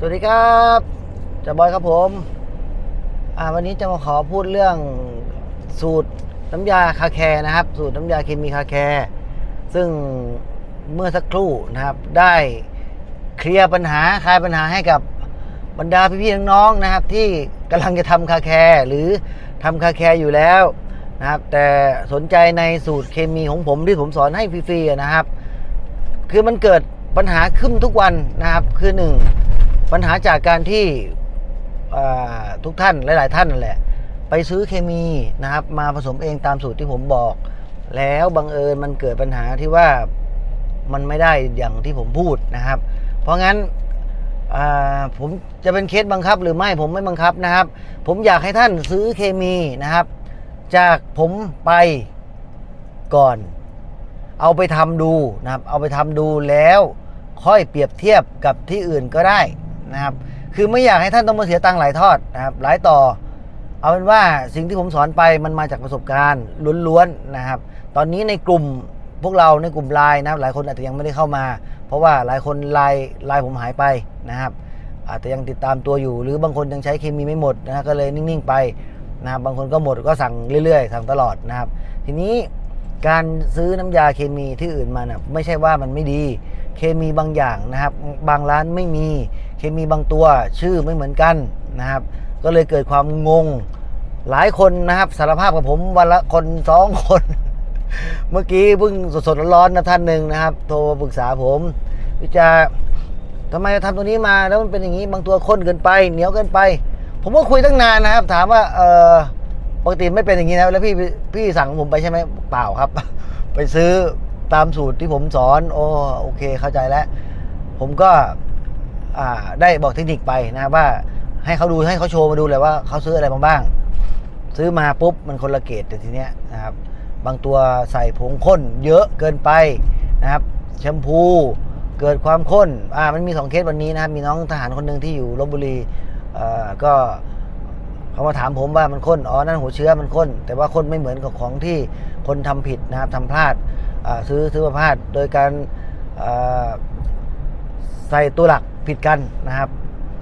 สวัสดีครับจะบอยครับผม อ่า วันนี้จะมาขอพูดเรื่องสูตรน้ำยาคาแคร์นะครับ สูตรน้ำยาเคมีคาแคร์ซึ่งเมื่อสักครู่นะครับ ได้เคลียร์ปัญหาคลายปัญหาให้กับบรรดาพี่ๆน้องๆนะครับ ที่กำลังจะทำคาแคร์หรือทำคาแคร์อยู่แล้วนะครับ แต่สนใจในสูตรเคมีของผมที่ผมสอนให้ฟรีๆนะครับ คือมันเกิดปัญหาขึ้นทุกวันนะครับ คือหนึ่ง ปัญหาจากการที่ทุกท่านหลาย ๆ ท่านนั่นแหละ ไปซื้อเคมีนะครับ มาผสมเองตามสูตรที่ผมบอก แล้วบังเอิญมันเกิดปัญหาที่ว่ามันไม่ได้อย่างที่ผมพูดนะครับ เพราะงั้นผมจะเป็นเคสบังคับหรือไม่ผมไม่บังคับนะครับ ผมอยากให้ท่านซื้อเคมีนะครับ จากผมไปก่อน เอาไปทำดูนะครับ เอาไปทำดูแล้วค่อยเปรียบเทียบกับที่อื่นก็ได้ นะครับ คือไม่อยากให้ท่านต้องมาเสียตังค์หลายทอดนะครับหลายต่อ เอาเป็นว่าสิ่งที่ผมสอนไปมันมาจากประสบการณ์ล้วนๆนะครับ ตอนนี้ในกลุ่มพวกเราในกลุ่มไลน์นะครับหลายคนอาจจะยังไม่ได้เข้ามา เพราะว่าหลายคนไลน์ไลน์ผมหายไปนะครับ อาจจะยังติดตามตัวอยู่ หรือบางคนยังใช้เคมีไม่หมดนะก็เลยนิ่งๆไปนะครับบางคนก็หมดก็สั่งเรื่อยๆ สั่งตลอดนะครับ ทีนี้การซื้อน้ำยาเคมีที่อื่นมานะไม่ใช่ว่ามันไม่ดี เคมีบางอย่างนะครับ บางร้านไม่มีเคมีบางตัวชื่อไม่เหมือนกันนะครับ ก็เลยเกิดความงงหลายคนนะครับสารภาพกับผมวันละคนสองคน เมื่อกี้เพิ่งสดๆร้อนๆนะท่านหนึ่งนะครับ โทรปรึกษาผมวิจาทำไมทำตัวนี้มาแล้วมันเป็นอย่างนี้บางตัวข้นเกินไป เหนียวเกินไป ผมก็คุยตั้งนานนะครับ ถามว่าเออปกติไม่เป็นอย่างนี้นะแล้วพี่พี่สั่งผมไปใช่ไหมเปล่าครับ ไปซื้อ ตามสูตรที่ผมสอนโอ้โอเคเข้าใจแล้ว ผมก็ได้บอกเทคนิคไปนะครับว่าให้เขาดูให้เขาโชว์มาดูเลยว่าเขาซื้ออะไรมาบ้าง ซื้อมาปุ๊บมันคนละเกตแต่ทีเนี้ยนะครับ บางตัวใส่ผงข้นเยอะเกินไปนะครับแชมพูเกิดความข้นอ่ามันมีสองเคสวันนี้นะครับ มีน้องทหารคนหนึ่งที่อยู่ลบบุรีเอ่อก็เขามาถามผมว่ามันข้น อ๋อ นั่นหัวเชื้อมันข้น แต่ว่าข้นไม่เหมือนกับของที่คนทำผิดนะครับทำพลาด ซื้อซื้อมาพาดโดยการใส่ตัวหลักผิดกันนะครับ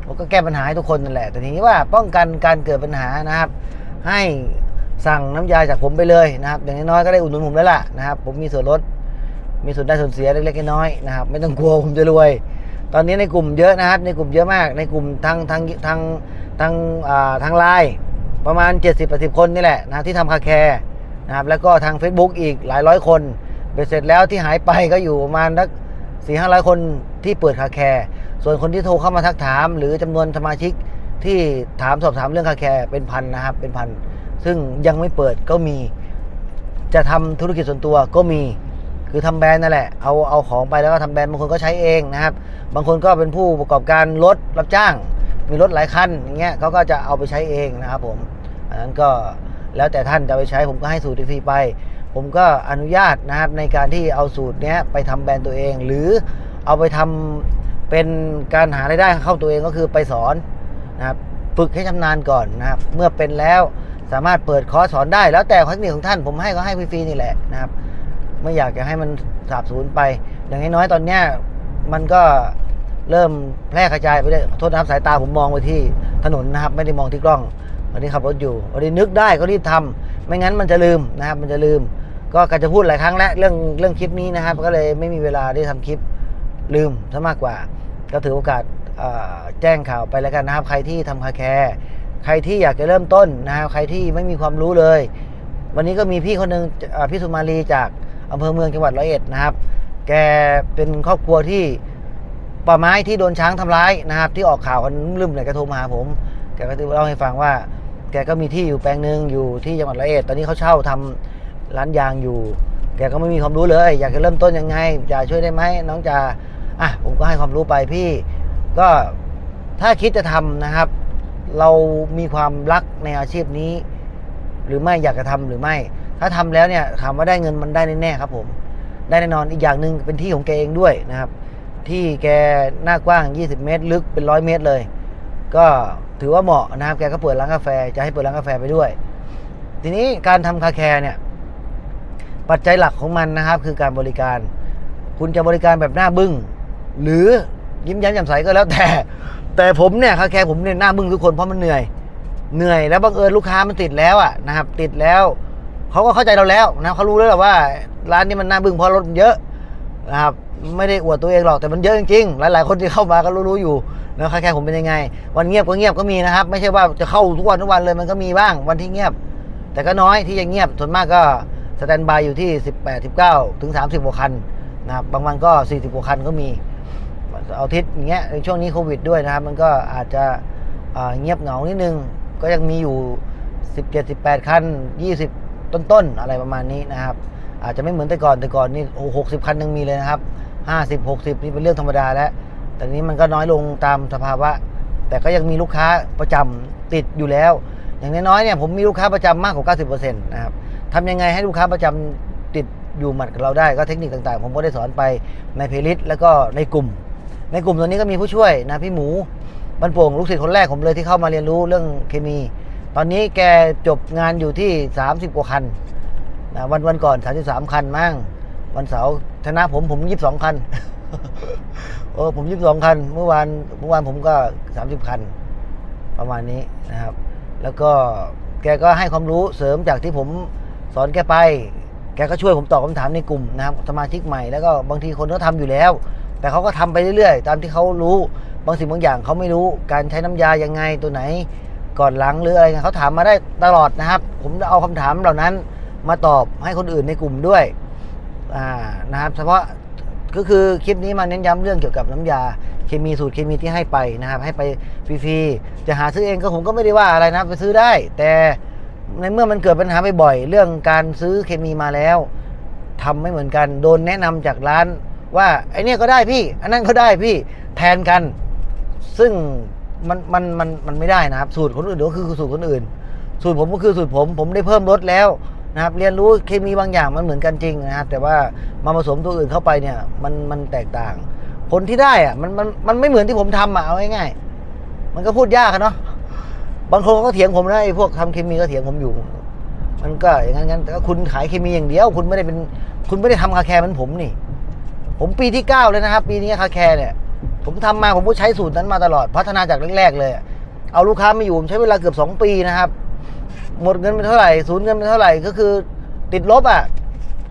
ผมก็แก้ปัญหาให้ทุกคนนั่นแหละ แต่ทีนี้ว่าป้องกันการเกิดปัญหานะครับ ให้สั่งน้ำยาจากผมไปเลยนะครับ อย่างน้อยก็ได้อุดหนุนผมแล้วล่ะนะครับ ผมมีส่วนลด มีส่วนได้ส่วนเสียเล็กๆน้อยๆนะครับ ไม่ต้องกลัวผมจะรวย ตอนนี้ในกลุ่มเยอะนะครับ ในกลุ่มเยอะมาก ในกลุ่มทางทางทางทางทางไลน์ประมาณ 70-80 คนนี่แหละนะที่ทำคาแคร์นะครับ แล้วก็ทาง Facebook อีกหลายร้อยคน เบ็ดเสร็จแล้วที่หายไปก็อยู่ประมาณสักสี่ห้าร้อยคนที่เปิดคาแคร์ส่วนคนที่โทรเข้ามาทักถาม หรือจำนวนสมาชิกที่ถามสอบถามเรื่องคาแคร์เป็นพันนะครับ เป็นพัน ซึ่งยังไม่เปิดก็มี จะทำธุรกิจส่วนตัวก็มี คือทำแบรนด์นั่นแหละ เอาเอาของไปแล้วก็ทำแบรนด์บางคนก็ใช้เองนะครับ บางคนก็เป็นผู้ประกอบการรถรับจ้าง มีรถหลายคันอย่างเงี้ยเขาก็จะเอาไปใช้เองนะครับผม อันนั้นก็แล้วแต่ท่านจะไปใช้ผมก็ให้สูตรฟรีไป ผมก็อนุญาตนะครับในการที่เอาสูตรเนี้ยไปทำแบรนด์ตัวเอง หรือเอาไปทำเป็นการหารายได้เข้าตัวเองก็คือไปสอนนะครับฝึกให้ชำนาญก่อนนะครับ เมื่อเป็นแล้วสามารถเปิดคอร์สสอนได้ แล้วแต่เทคนิคของท่านผมให้ก็ให้ฟรีๆนี่แหละนะครับ ไม่อยากจะให้มันสาบสูญไป อย่างน้อยๆตอนเนี้ยมันก็เริ่มแพร่กระจายไปได้โทษนะครับสายตาผมมองไปที่ถนนนะครับ ไม่ได้มองที่กล้องวันนี้ขับรถอยู่วันนี้นึกได้ก็รีบทำไม่งั้นมันจะลืมนะครับ มันจะลืม ก็การจะพูดหลายครั้งแล้วเรื่องเรื่องคลิปนี้นะครับ ก็เลยไม่มีเวลาได้ทำคลิปลืมซะมากกว่า ก็ถือโอกาสแจ้งข่าวไปแล้วกันนะครับ ใครที่ทำคาแคร์ใครที่อยากจะเริ่มต้นนะครับใครที่ไม่มีความรู้เลย วันนี้ก็มีพี่คนหนึ่งพี่สุมาลีจากอำเภอเมืองจังหวัดร้อยเอ็ดนะครับ แกเป็นครอบครัวที่ป่าไม้ที่โดนช้างทำร้ายนะครับ ที่ออกข่าวกันลืมเลยแกโทรมาหาผม แกก็เล่าให้ฟังว่า แกก็มีที่อยู่แปลงหนึ่งอยู่ที่จังหวัดร้อยเอ็ดตอนนี้เขาเช่าทำ ร้านยางอยู่ แกก็ไม่มีความรู้เลย อยากจะเริ่มต้นยังไงจะช่วยได้ไหมน้องจะอะผมก็ให้ความรู้ไปพี่ ก็ถ้าคิดจะทำนะครับ เรามีความรักในอาชีพนี้ หรือไม่อยากจะทำหรือไม่ ถ้าทำแล้วเนี่ยถามว่าได้เงินมันได้แน่ๆครับผม ได้แน่นอนอีกอย่างหนึ่งเป็นที่ของแกเองด้วยนะครับ ที่แกหน้ากว้าง 20 เมตร ลึกเป็นร้อยเมตรเลย ก็ถือว่าเหมาะนะครับ แกก็เปิดร้านกาแฟจะให้เปิดร้านกาแฟไปด้วย ทีนี้การทำคาแคร์เนี่ย ปัจจัยหลักของมันนะครับ คือการบริการ คุณจะบริการแบบหน้าบึ้งหรือยิ้มแย้มแจ่มใสก็แล้วแต่ แต่ผมเนี่ยคาแคร์ผมเนี่ยหน้าบึ้งทุกคนเพราะมันเหนื่อย เหนื่อยแล้วบังเอิญลูกค้ามันติดแล้วอะนะครับ ติดแล้วเขาก็เข้าใจเราแล้วนะเขารู้แล้วแหละว่า ร้านนี้มันหน่าบึ้งเพราะรถมันเยอะนะครับไม่ได้อวดตัวเองหรอกแต่มันเยอะจริงๆหลาย ๆ คนที่เข้ามาก็รู้ๆอยู่นะคาแคร์ผมเป็นยังไง วันเงียบก็เงียบก็มีนะครับ ไม่ใช่ว่าจะเข้าทุกวันทุกวันเลยมันก็มีบ้างวันที่เงียบ แต่ก็น้อยที่จะเงียบส่วนมากก็ สแตนบายอยู่ที่ 18 19 ถึง 30กว่าคันนะครับบางวันก็ 40กว่าคันก็มีเอาทิตย์อย่างเงี้ยในช่วงนี้โควิดด้วยนะครับ มันก็อาจจะเงียบเหงานิดนึง ก็ยังมีอยู่ 17 18 คัน 20 ต้นๆ อะไรประมาณนี้นะครับ อาจจะไม่เหมือนแต่ก่อนแต่ก่อนนี่โอ้หกสิบคันยังมีเลยนะครับ 50 60 นี่เป็นเรื่องธรรมดาแล้ว แต่นี้มันก็น้อยลงตามสภาวะ แต่ก็ยังมีลูกค้าประจำติดอยู่แล้ว อย่างน้อยๆเนี่ยผมมีลูกค้าประจำมากกว่า 90%นะครับ ทำยังไงให้ลูกค้าประจำติดอยู่หมัดกับเราได้ก็เทคนิคต่างๆ ผมก็ได้สอนไปในเพลย์ลิสต์แล้วก็ในกลุ่ม ในกลุ่มตัวนี้ก็มีผู้ช่วยนะพี่หมูบรรโป่งลูกศิษย์คนแรกผมเลยที่เข้ามาเรียนรู้เรื่องเคมี ตอนนี้แกจบงานอยู่ที่ 30 กว่าคันนะวันวันก่อน 33 คันมั่งวันเสาร์ชนะผมผม 22 คันโอ้ผม 22 คัน เมื่อวานเมื่อวานผมก็ 30 คัน ประมาณนี้นะครับ แล้วก็แกก็ให้ความรู้เสริมจากที่ผม สอนแกไป แกก็ช่วยผมตอบคำถามในกลุ่มนะครับสมาชิกใหม่แล้วก็บางทีคนก็ทำอยู่แล้ว แต่เขาก็ทำไปเรื่อยๆ ตามที่เขารู้บางสิ่งบางอย่างเขาไม่รู้การใช้น้ำยายังไงตัวไหนก่อนหลังหรืออะไรเขาถามมาได้ตลอดนะครับ ผมจะเอาคำถามเหล่านั้นมาตอบให้คนอื่นในกลุ่มด้วยนะครับเฉพาะก็คือคลิปนี้มาเน้นย้ำเรื่องเกี่ยวกับน้ำยาเคมีสูตรเคมีที่ให้ไปนะครับ ให้ไปฟรีๆจะหาซื้อเองก็ผมก็ไม่ได้ว่าอะไรนะไปซื้อได้ แต่ ในเมื่อมันเกิดปัญหาบ่อยๆเรื่องการซื้อเคมีมาแล้วทำไม่เหมือนกัน โดนแนะนำจากร้าน ว่าไอเนี้ยก็ได้พี่ อันนั้นก็ได้พี่แทนกัน ซึ่งมันมันมันมันไม่ได้นะครับ สูตรคนอื่นก็คือสูตรคนอื่น สูตรผมก็คือสูตรผม ผมได้เพิ่มลดแล้วนะครับ เรียนรู้เคมีบางอย่างมันเหมือนกันจริงนะครับแต่ว่ามาผสมตัวอื่นเข้าไปเนี่ยมันมันแตกต่าง ผลที่ได้อะมันมันมันไม่เหมือนที่ผมทำอะเอาง่ายๆมันก็พูดยากอะเนาะ บางคนก็เถียงผมนะไอ้พวกทำเคมีก็เถียงผมอยู่ มันก็อย่างนั้นงั้นแต่คุณขายเคมีอย่างเดียว คุณไม่ได้เป็น คุณไม่ได้ทำคาแคร์เหมือนผมนี่ ผมปีที่เก้าเลยนะครับ ปีนี้คาแคร์เนี่ย ผมทำมาผมก็ใช้สูตรนั้นมาตลอด พัฒนาจากแรกๆเลย เอาลูกค้ามาอยู่ผมใช้เวลาเกือบสองปีนะครับ หมดเงินไปเท่าไหร่ศูนย์เงินไปเท่าไหร่ก็คือ ติดลบอะ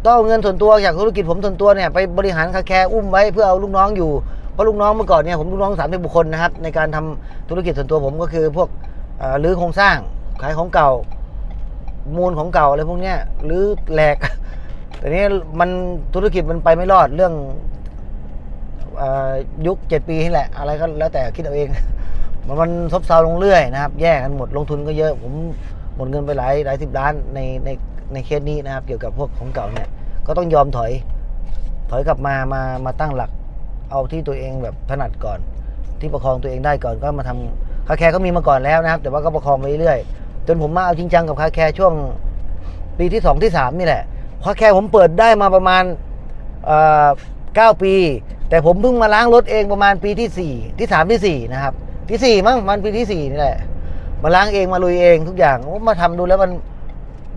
ต้องเอาเงินส่วนตัวจากธุรกิจผมส่วนตัวเนี่ยไปบริหารคาแคร์อุ้มไว้เพื่อเอาลูกน้องอยู่เพราะลูกน้องเมื่อก่อนเนี่ยผมลูกน้องสามสิบบุคคลนะครับในการทำธุรกิจส่วนตัวผมก็คือพวก เอ่อรื้อโครงสร้างขายของเก่า มูลของเก่าอะไรพวกเนี้ยหรือแหลกแต่นี้มันธุรกิจมันไปไม่รอดเรื่องอยุคเจ็ดปีนี่แหละ อะไรก็แล้วแต่คิดเอาเอง มันมันซบเซาลงเรื่อยนะครับ แย่กันหมดลงทุนก็เยอะ ผมหมดเงินไปหลายหลายสิบล้านในในในเคสนี้นะครับ เกี่ยวกับพวกของเก่าเนี่ยก็ต้องยอมถอย ถอยกลับมามามาตั้งหลัก เอาที่ตัวเองแบบถนัดก่อน ที่ประคองตัวเองได้ก่อนก็มาทำ คาแคร์ก็มีมาก่อนแล้วนะครับ แต่ว่าก็ประคองไปเรื่อยๆจนผมมาเอาจริงจังกับคาแคร์ช่วงปีที่สองที่สามนี่แหละคาแคร์ผมเปิดได้มาประมาณเก้าปี แต่ผมเพิ่งมาล้างรถเองประมาณปีที่สี่ที่สามที่สี่นะครับ ที่สี่มั้งมันปีที่สี่นี่แหละ มาล้างเองมาลุยเองทุกอย่างมาทำดูแล้วมัน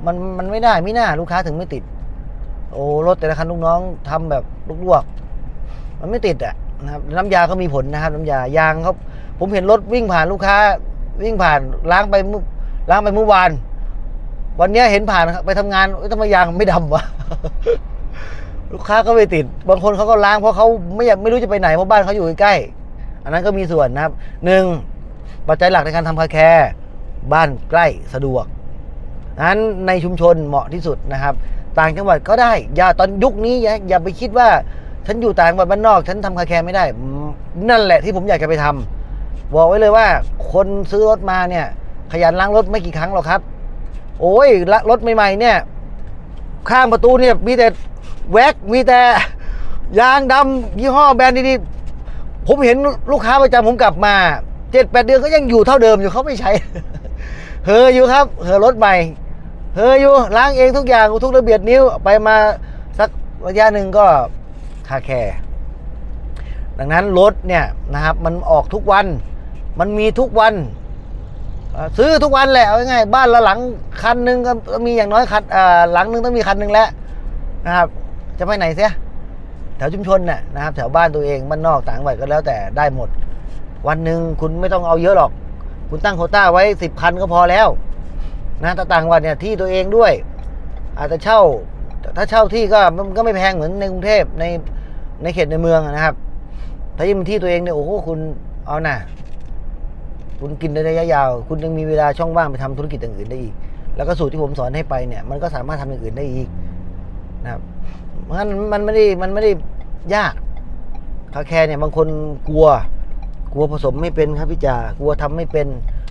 มันมันไม่ได้ไม่น่าลูกค้าถึงไม่ติด โอ้รถแต่ละคันลูกน้องทำแบบลวกๆมันไม่ติดอะนะครับน้ำยาก็มีผลนะครับ น้ำยายางเขา ผมเห็นรถวิ่งผ่านลูกค้า วิ่งผ่านล้างไปล้างไปเมื่อวาน วันนี้เห็นผ่านไปทำงานทำไมยางไม่ดำวะลูกค้าก็ไม่ติด บางคนเขาก็ล้างเพราะเขาไม่อยากไม่รู้จะไปไหนเพราะบ้านเขาอยู่ใกล้อันนั้นก็มีส่วนนะครับหนึ่งปัจจัยหลักในการทำคาแคร์บ้านใกล้สะดวกนั้นในชุมชนเหมาะที่สุดนะครับ ต่างจังหวัดก็ได้ อย่าตอนยุคนี้อย่าอย่าไปคิดว่า ฉันอยู่ต่างจังหวัดบ้านนอก ฉันทำคาแคร์ไม่ได้ นั่นแหละที่ผมอยากจะไปทำ บอกไว้เลยว่า คนซื้อรถมาเนี่ย ขยันล้างรถไม่กี่ครั้งหรอกครับ โอ้ยละรถใหม่ๆเนี่ย ข้างประตูเนี่ยมีแต่แว็กมีแต่ยางดำยี่ห้อแบรนด์ดีๆผมเห็นลูกค้าประจำผมกลับมาเจ็ดแปดเดือนก็ยังอยู่เท่าเดิมอยู่เขาไม่ใช้เฮออยู่ครับเฮอรถใหม่เฮออยู่ล้างเองทุกอย่างทุกระเบียดนิ้วไปมาสักระยะหนึ่งก็คาแคร์ดังนั้นรถเนี่ยนะครับมันออกทุกวัน มันมีทุกวัน ซื้อทุกวันแหละเอาง่ายๆบ้านละหลังคันหนึ่งก็มีอย่างน้อยคันหลังหนึ่งต้องมีคันหนึ่งแล้วนะครับ จะไปไหนเสียแถวชุมชนเนี่ยนะครับ แถวบ้านตัวเองบ้านนอกต่างจังหวัดก็แล้วแต่ได้หมด วันหนึ่งคุณไม่ต้องเอาเยอะหรอก คุณตั้งโคต้าไว้สิบคันก็พอแล้วนะต่างจังหวัดเนี่ยที่ตัวเองด้วย อาจจะเช่า ถ้าเช่าที่ก็มันก็ไม่แพงเหมือนในกรุงเทพในในเขตในเมืองนะครับ ถ้ายิ่งเป็นที่ตัวเองเนี่ยโอ้โหคุณเอาหน่ะ คุณกินในระยะยาว คุณยังมีเวลาช่องว่างไปทำธุรกิจอย่างอื่นได้อีก แล้วก็สูตรที่ผมสอนให้ไปเนี่ย มันก็สามารถทำอย่างอื่นได้อีกนะครับเพราะฉะนั้นมันไม่ได้มันไม่ได้ยากคาแคร์เนี่ยบางคนกลัว กลัวผสมไม่เป็นครับพี่จ่ากลัวทำไม่เป็น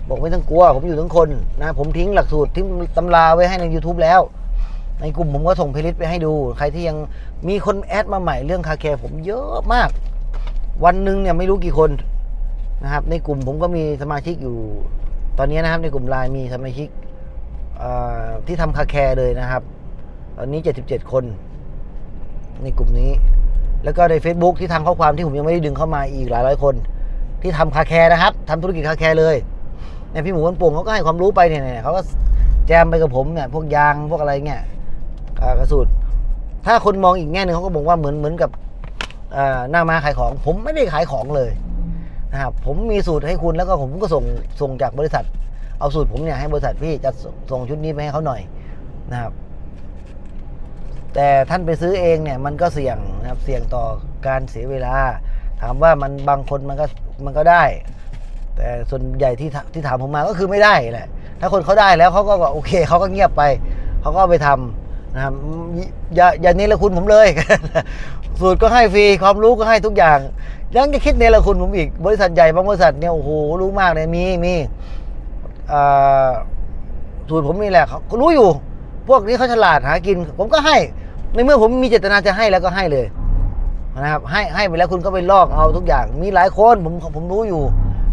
บอกไม่ต้องกลัว ผมอยู่ทั้งคนนะผมทิ้งหลักสูตรทิ้งตำราไว้ให้ใน YouTube แล้ว ในกลุ่มผมก็ส่งเพลย์ลิสต์ไปให้ดู ใครที่ยังมีคนแอดมาใหม่เรื่องคาแคร์ผมเยอะมาก วันหนึ่งเนี่ยไม่รู้กี่คน นะครับ ในกลุ่มผมก็มีสมาชิกอยู่ ตอนนี้นะครับ ในกลุ่มไลน์มีสมาชิกที่ทำคาแคร์เลยนะครับ ตอนนี้ 77 คน ในกลุ่มนี้ แล้วก็ใน Facebook ที่ทางข้อความที่ผมยังไม่ได้ดึงเข้ามาอีกหลายร้อยคน ที่ทำคาแคร์นะครับทำธุรกิจคาแคร์เลยเนี่ยพี่หมูคนป่งเขาก็ให้ความรู้ไปเนี่ยเขาก็แจมไปกับผมเนี่ยพวกยางพวกอะไรเงี้ยกระสุดถ้าคนมองอีกแง่หนึ่งเขาก็บอกว่าเหมือนเหมือนกับอ่าหน้ามาขายของ ผมไม่ได้ขายของเลย นะครับผมมีสูตรให้คุณแล้วก็ผมก็ส่งส่งจากบริษัท เอาสูตรผมเนี่ยให้บริษัทพี่จะส่งชุดนี้ไปให้เขาหน่อยนะครับ แต่ท่านไปซื้อเองเนี่ยมันก็เสี่ยงนะครับเสี่ยงต่อการเสียเวลา ถามว่ามันบางคนมันก็มันก็ได้ แต่ส่วนใหญ่ที่ที่ถามผมมาก็คือไม่ได้แหละถ้าคนเขาได้แล้วเขาก็โอเคเขาก็เงียบไปเขาก็ไปทำ นะครับอย่าอย่าเนรคุณผมเลย สูตรก็ให้ฟรีความรู้ก็ให้ทุกอย่างยังจะคิดเนรคุณผมอีกบริษัทใหญ่บางบริษัทเนี่ยโอ้โหรู้มากเลยมีมีสูตรผมนี่แหละเขารู้อยู่ พวกนี้เขาฉลาดหากิน ผมก็ให้ ในเมื่อผมมีเจตนาจะให้แล้วก็ให้เลยนะครับให้ให้ไปแล้วคุณก็ไปลอกเอาทุกอย่าง มีหลายคนผมผมรู้อยู่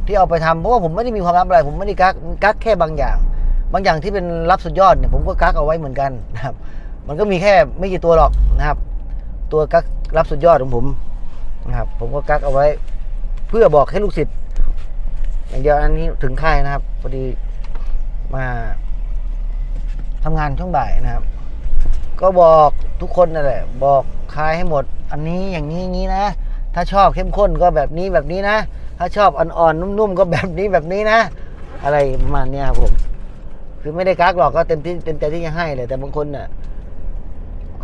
ที่เอาไปทำเพราะว่าผมไม่ได้มีความลับอะไร ผมไม่ได้กักกักแค่บางอย่าง บางอย่างที่เป็นรับสุดยอดเนี่ยผมก็กักเอาไว้เหมือนกันนะครับ มันก็มีแค่ไม่กี่ตัวหรอกนะครับ ตัวกักรับสุดยอดของผมนะครับ ผมก็กักเอาไว้ เพื่อบอกให้ลูกศิษย์อย่างเดียวอันนี้ถึงค่ายนะครับพอดีมาทำงานช่วงบ่ายนะครับ ก็บอกทุกคนนั่นแหละ บอกคลายให้หมด อันนี้อย่างนี้นี้นะ ถ้าชอบเข้มข้นก็แบบนี้แบบนี้นะ ถ้าชอบอ่อนๆนุ่มๆก็แบบนี้แบบนี้นะ อะไรประมาณนี้ครับผม คือไม่ได้กักหรอกก็เต็มที่เต็มใจที่จะให้เลยแต่บางคนน่ะ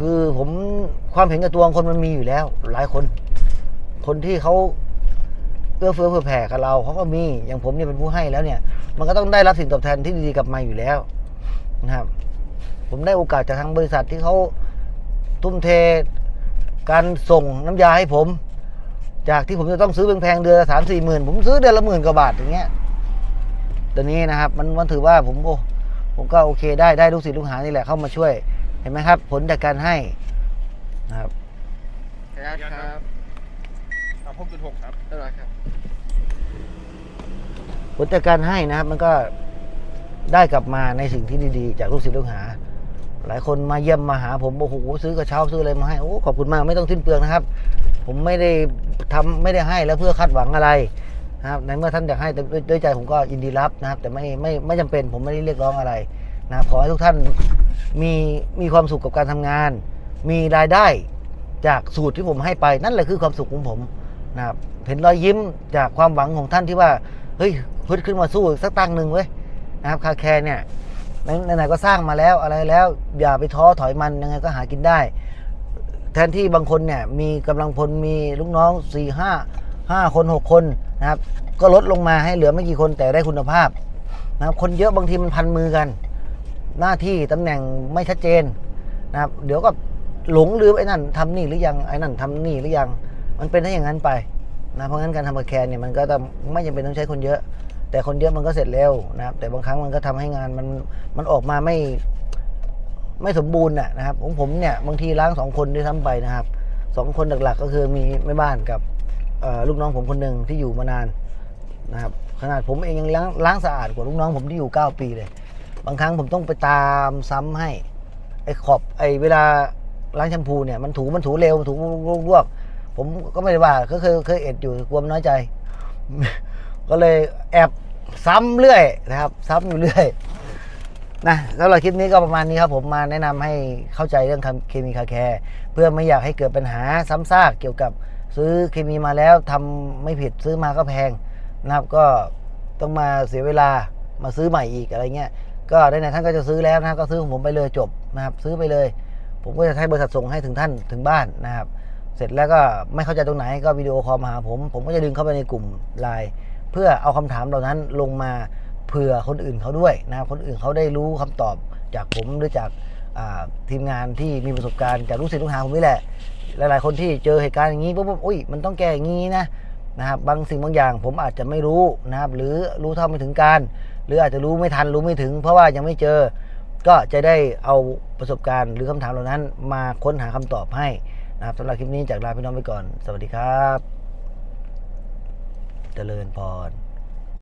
คือผมความเห็นกับตัวของคนมันมีอยู่แล้ว หลายคน คนที่เขาเอื้อเฟื้อเผื่อแผ่กับเราเขาก็มีอย่างผมเนี่ยเป็นผู้ให้แล้วเนี่ย มันก็ต้องได้รับสิ่งตอบแทนที่ดีๆกลับมาอยู่แล้วนะครับ ผมได้โอกาสจากทางบริษัทที่เขาทุ่มเทการส่งน้ำยาให้ผม จากที่ผมจะต้องซื้อแพงๆเดือนสามสี่หมื่นผมซื้อเดือนละหมื่นกว่าบาทอย่างเงี้ยตอนนี้นะครับ มันมันถือว่าผมโอ้ผมก็โอเคได้ได้ลูกศิษย์ลูกหานี่แหละเข้ามาช่วย เห็นไหมครับ ผลจากการให้นะครับครับสามหกจุดหกครับเรียบร้อยครับ ผลจากการให้นะครับ มันก็ได้กลับมาในสิ่งที่ดีๆ จากลูกศิษย์ลูกหา หลายคนมาเยี่ยมมาหาผมโอ้โหซื้อกระเช้าซื้ออะไรมาให้โอ้ขอบคุณมากไม่ต้องสิ้นเปลืองนะครับ ผมไม่ได้ทำไม่ได้ให้แล้วเพื่อคาดหวังอะไรนะครับในเมื่อท่านอยากให้แต่ด้วยด้วยใจผมก็ยินดีรับนะครับ แต่ไม่ไม่ไม่จำเป็นผมไม่ได้เรียกร้องอะไรนะครับขอให้ทุกท่าน มีมีความสุขกับการทำงาน มีรายได้จากสูตรที่ผมให้ไปนั่นแหละคือความสุขของผมนะครับเห็นรอยยิ้มจากความหวังของท่านที่ว่าเฮ้ยพึดขึ้นมาสู้สักตั้งหนึ่งเว้ยนะครับคาแคร์เนี่ยไหนๆก็สร้างมาแล้วอะไรแล้วอย่าไปท้อถอยมันยังไงก็หากินได้ แทนที่บางคนเนี่ยมีกำลังพลมีลูกน้อง4ี่ห้าห้าคนหกคนนะครับก็ลดลงมาให้เหลือไม่กี่คนแต่ได้คุณภาพนะครับคนเยอะบางทีมันพันมือกัน หน้าที่ตำแหน่งไม่ชัดเจนนะครับ เดี๋ยวก็หลงลืมไอ้นั่นทำนี่หรือยังไอ้นั่นทำนี่หรือยัง มันเป็นได้อย่างนั้นไปนะเพราะงั้นการทำกระแคนเนี่ยมันก็จะไม่จำเป็นต้องใช้คนเยอะ แต่คนเยอะมันก็เสร็จเร็วนะครับ แต่บางครั้งมันก็ทำให้งานมันมันออกมาไม่ไม่สมบูรณ์นะครับผมผมเนี่ยบางทีล้างสองคนด้วยซ้ำไปนะครับสองคนหลักๆ ก็คือมีแม่บ้านกับลูกน้องผมคนหนึ่งที่อยู่มานานนะครับขนาดผมเองยังล้างล้างสะอาดกว่าลูกน้องผมที่อยู่ 9 ปีเลย บางครั้งผมต้องไปตามซ้ำให้ไอ้ขอบไอ้เวลาล้างแชมพูเนี่ยมันถูมันถูเร็วมันถูลวกผมก็ไม่ได้ว่าก็เคยเคยเอ็ดอยู่กลัวมันน้อยใจ ก็เลยแอบซ้ำเรื่อยนะครับ ซ้ำอยู่เรื่อยนะสำหรับคลิปนี้ก็ประมาณนี้ครับผมมาแนะนำให้เข้าใจเรื่องเคมีคาแคร์เพื่อไม่อยากให้เกิดปัญหาซ้ำซากเกี่ยวกับซื้อเคมีมาแล้วทำไม่ผิดซื้อมาก็แพงนะครับก็ต้องมาเสียเวลามาซื้อใหม่อีกอะไรเงี้ย ก็ได้ไหนท่านก็จะซื้อแล้วนะครับก็ซื้อของผมไปเลยจบนะครับ ซื้อไปเลย ผมก็จะให้บริษัทส่งให้ถึงท่านถึงบ้านนะครับ เสร็จแล้วก็ไม่เข้าใจตรงไหนก็วิดีโอคอลมาหาผม ผมก็จะดึงเข้าไปในกลุ่มไลน์เพื่อเอาคำถามเหล่านั้นลงมาเผื่อคนอื่นเขาด้วยนะครับคนอื่นเขาได้รู้คำตอบจากผมหรือจากทีมงานที่มีประสบการณ์จากลูกศิษย์ลูกหาผมนี่แหละ หลาย ๆ คนที่เจอเหตุการณ์อย่างนี้ปุ๊บปุ๊บอุ้ยมันต้องแก้อย่างนี้นะนะครับบางสิ่งบางอย่างผมอาจจะไม่รู้นะครับหรือรู้เท่าไม่ถึงการ หรืออาจจะรู้ไม่ทันรู้ไม่ถึง เพราะว่ายังไม่เจอ ก็จะได้เอาประสบการณ์หรือคำถามเหล่านั้น มาค้นหาคำตอบให้นะครับสำหรับคลิปนี้จากลาพี่น้องไปก่อน สวัสดีครับ เจริญพร